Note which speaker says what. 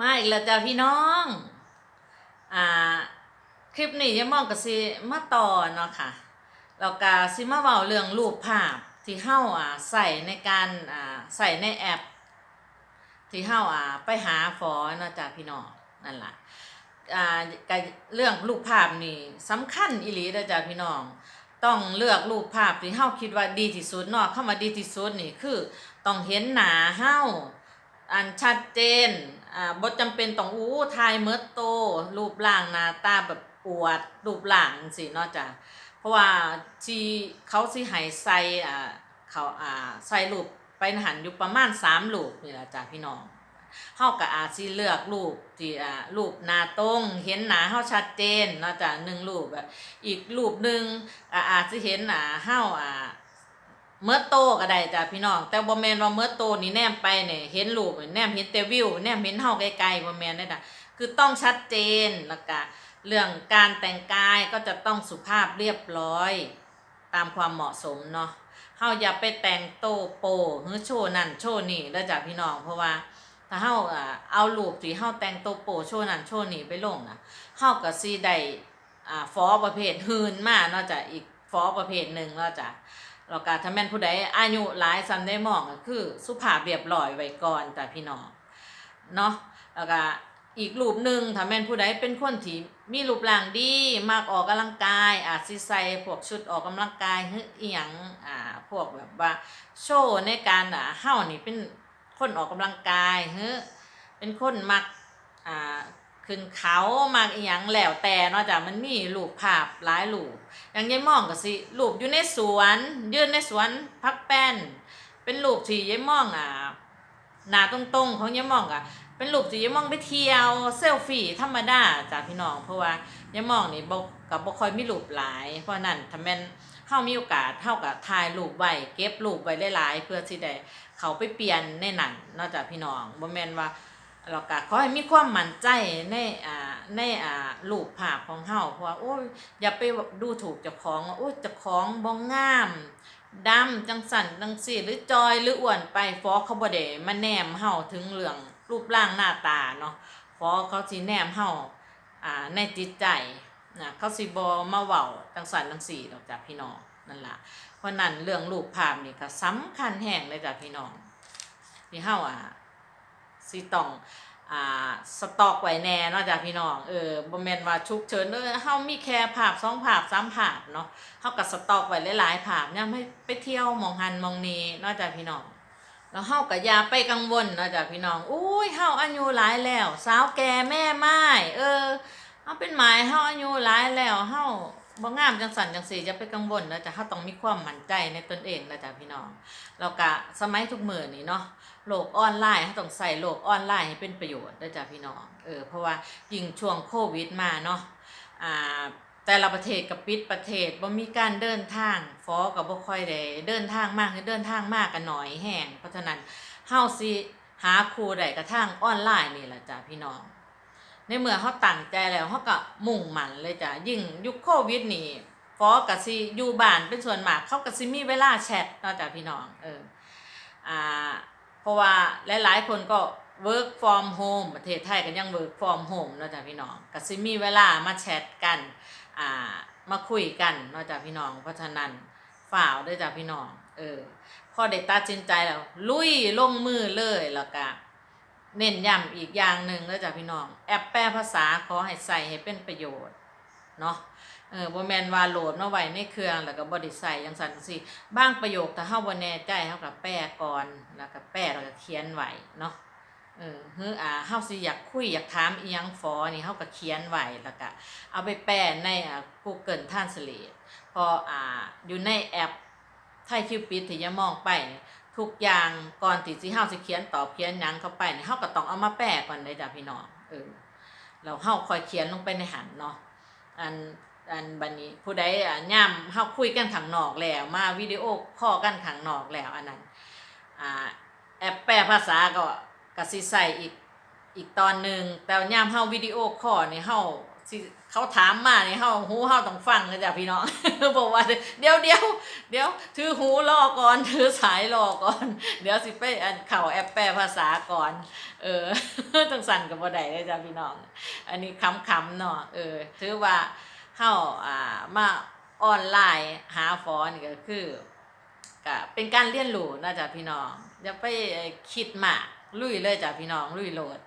Speaker 1: มาอีกแล้วจ้าพี่น้อง อ่า คลิปนี้ยายมองกับสิมาต่อเนาะค่ะแล้วก็สิมาเว้าเรื่องรูปภาพที่เฮาอ่าใส่ในการอ่าใส่ในแอป ที่เฮาอ่าไปหาฟอเนาะจ้าพี่น้องนั่นล่ะอ่าก็เรื่องรูปภาพนี่สำคัญอีหลีเด้อจ้าพี่น้องต้องเลือกรูปภาพที่เฮาคิดว่าดีที่สุดเนาะเข้ามาดีที่สุดนี่คือต้องเห็นหนาเฮา อันชัดเจนอ่าบ่จำเป็นต้องอู้ทายเมิดโต รูปร่างหน้าตาแบบอวดรูปร่างจังซี่เนาะจ้ะเพราะว่าทีเขาสิให้ใส่อ่าเขาอ่าใส่รูปไปหันอยู่ประมาณ3รูปนี่แหละจ้ะพี่น้องเฮาก็อาจสิเลือกรูปที่อ่ารูปหน้าตรงเห็นหน้าเฮาชัดเจนเนาะจ้ะหนึ่งรูปแบบอีกรูปหนึงอ่าอาจสิเห็นหน้าเฮาอ่า เมื่อโตก็ได้จ้ะพี่น้อง แต่บ่แมนว่าเมื่อโตนี่แนมไปเนี่ยเห็นรูปแนมเห็นแต่วิวแนมเห็นเฮาไกลๆบ่แมนเด้จ้ะคือต้องชัดเจนแล้วก็เรื่องการแต่งกายก็จะต้องสุภาพเรียบร้อย ตามความเหมาะสมเนาะเฮาอย่าไปแต่งโตโปหรือโชว์นั่นโชว์นี่เด้อจ้ะพี่น้องเพราะว่าถ้าเฮาอ่าเอารูปที่เฮาแต่งโตโปโชว์นั่นโชว์นี่ไปลงนะเฮาก็สิได้อ่าฟอประเภทหืนมากเนาะจ้ะอีกฟอประเภทหนึ่งเนาะจ้ะ แล้วก็ถ้าแม่นผู้ใดอายุหลายซ้ำได้มองก็คือ สุภาพเรียบร้อยไว้ก่อนจ้ะพี่น้องเนาะแล้วก็อีกรูปหนึ่งถ้าแม่นผู้ใดเป็นคนที่มีรูปร่างดีมากออกกำลังกายอาจสิใส่พวกชุดออกกำลังกายหรืออีหยังอ่าพวกแบบว่าโชว์ในการอ่าเฮานี่เป็นคนออกกำลังกายเฮ้อเป็นคนมักอ่า ขึ้นเขามักอีหยังแล้วแต่เนาะจ้ะมันมีรูปภาพหลายรูปอย่างยายมองก็สิรูปอยู่ในสวน ยืนในสวนพักแป้น เป็นรูปที่ยายมองอ่าหน้าตรงๆของยายมองอะเป็นรูปที่ยายมองไปเที่ยวเซลฟี่ธรรมดาจ้ะพี่น้องเพราะว่ายายมองนี่บ่กับบ่ค่อยมีรูปหลาย เพราะนั้นถ้าแม่นเฮามีโอกาสเฮาก็ถ่ายรูปไว้เก็บรูปไว้หลายๆเพื่อสิได้เขาไปเปลี่ยนในหนังนอกจากพี่น้องบ่แม่นว่า เราก็ขอให้มีความมั่นใจในอ่าในอ่ารูปภาพของเฮาเพราะว่าโอ้ยอย่าไปดูถูกเจ้าของว่าโอ้ยเจ้าของบ่งามดำจังสันจังซี่หรือจอยหรืออ้วนไปฟอเขาบ่ได้มาแนมเฮาถึงเรื่องรูปร่างหน้าตาเนาะฟอเขาสิแนมเฮาอ่าในจิตใจนะเขาสิบ่มาเว้าจังสันจังซี่ดอกจ้ะพี่น้องนั่นล่ะเพราะนั้นเรื่องรูปภาพนี่ก็สำคัญแห่งเลยจ้ะพี่น้องที่เฮาอะ สิต้องอ่าสต็อกไว้แน่เนาะจ้ะพี่น้องเออบ่แม่นว่าฉุกเฉินเออเฮามีแค่ภาพสองภาพสามภาพเนาะเฮาก็สต็อกไว้หลายๆภาพยามให้ไปเที่ยวมองหันมองนี้เนาะจ้ะพี่น้องแล้วเฮาก็อย่าไปกังวลเนาะจ้ะพี่น้องอุ้ยเฮาอายุหลายแล้ว สาวแก่แม่ไม้เออเฮาเป็นหมายเฮาอายุหลายแล้วเฮา บ่งามจังสันจังสีจะไปกังวลนะจ๊ะเขาต้องมีความมั่นใจในตนเองนะจ๊ะพี่น้องแล้วก็สมัยทุกมือนี่เนาะโลกออนไลน์เขาต้องใส่โลกออนไลน์ให้เป็นประโยชน์นะจ๊ะพี่น้องเออเพราะว่ายิ่งช่วงโควิดมาเนาะอ่าแต่ละประเทศกับปิดประเทศบ่มีการเดินทางฟอกับบ่ค่อยได้เดินทางมากคือเดินทางมากกันหน่อยแห้งเพราะฉะนั้นเฮาสิหาครูได้กระทั่งออนไลน์นี่แหละจ้ะพี่น้อง ในเมื่อเขาตั้งใจแล้วเขาก็มุ่งมั่นเลยจ้ะยิ่งยุคโควิดนี่ฟอกับซีอยู่บ้านเป็นส่วนมากเขากับซีมีเวลาแชทนอกจากพี่น้องเอออ่าเพราะว่าหลายๆคนก็ work from home ประเทศไทยก็ยัง work from home นอกจากพี่น้องกับซีมีเวลามาแชทกันอ่ามาคุยกันนอกจากพี่น้องเพราะฉะนั้นฝ่าวด้วยจ้ะพี่น้องเออพอเด็กตัดสินใจแล้ว ลุยลงมือเลยแล้วก็ เน้นย้ำอีกอย่างหนึ่งแล้วจ้ะพี่น้อง แอปแปลภาษาขอให้ใส่ให้เป็นประโยชน์เนาะเออบ่แมนว่าโหลดมาไว้ในเครื่องแล้วก็บ่ได้ใส่จังซั่นจังซี่บางประโยคถ้าเฮาบ่แน่ใจเฮาก็แปลก่อนแล้วก็แปลแล้วก็เขียนไว้เนาะเออฮืออ่าเฮาสิอยากคุยอยากถามอีหยังฟอนี่เฮาก็เขียนไว้แล้วก็เอาไปแปลในอ่า Google Translate พออ่าอยู่ในแอปไทยคิวปิดที่จะมองไป ทุกอย่างก่อนที่สิเฮาสิเขียนตอบเขียนหยังเข้าไปนี่เฮาก็ต้องเอามาแปลก่อนเลยจ้ะพี่น้องเออแล้วเฮาคอยเขียนลงไปในหันเนาะอันอันบัดนี้ผู้ใดอะย่ํเฮาคุยกันข้างนอกแล้วมาวิดีโอคอกันข้างนอกแล้วอันนั้นอ่าแอปแปลภาษาก็กสิใส่อีกอีกตอนหนึ่งแต่ย่ํเฮาวิดีโอคอนี่เฮา สิเขาถามมานี่เฮาหูเฮาต้องฟังเลยจ้ะพี่น้อง บอกว่าเดี๋ยวเดี๋ยวเดี๋ยวถือหูรอก่อนถือสายรอก่อน เดี๋ยวสิไปอันเข่าแอปแปลภาษาก่อน เออต้องสั่นกับบ่ได้เลยจ้ะพี่น้อง อันนี้คำๆเนาะเออถือว่าเฮาอ่ามาออนไลน์หาฟอนก็คือก็เป็นการเรียนรู้นะจ๊ะพี่น้องอย่าไปคิดมากลุยเลยจ้ะพี่น้องลุยโหลด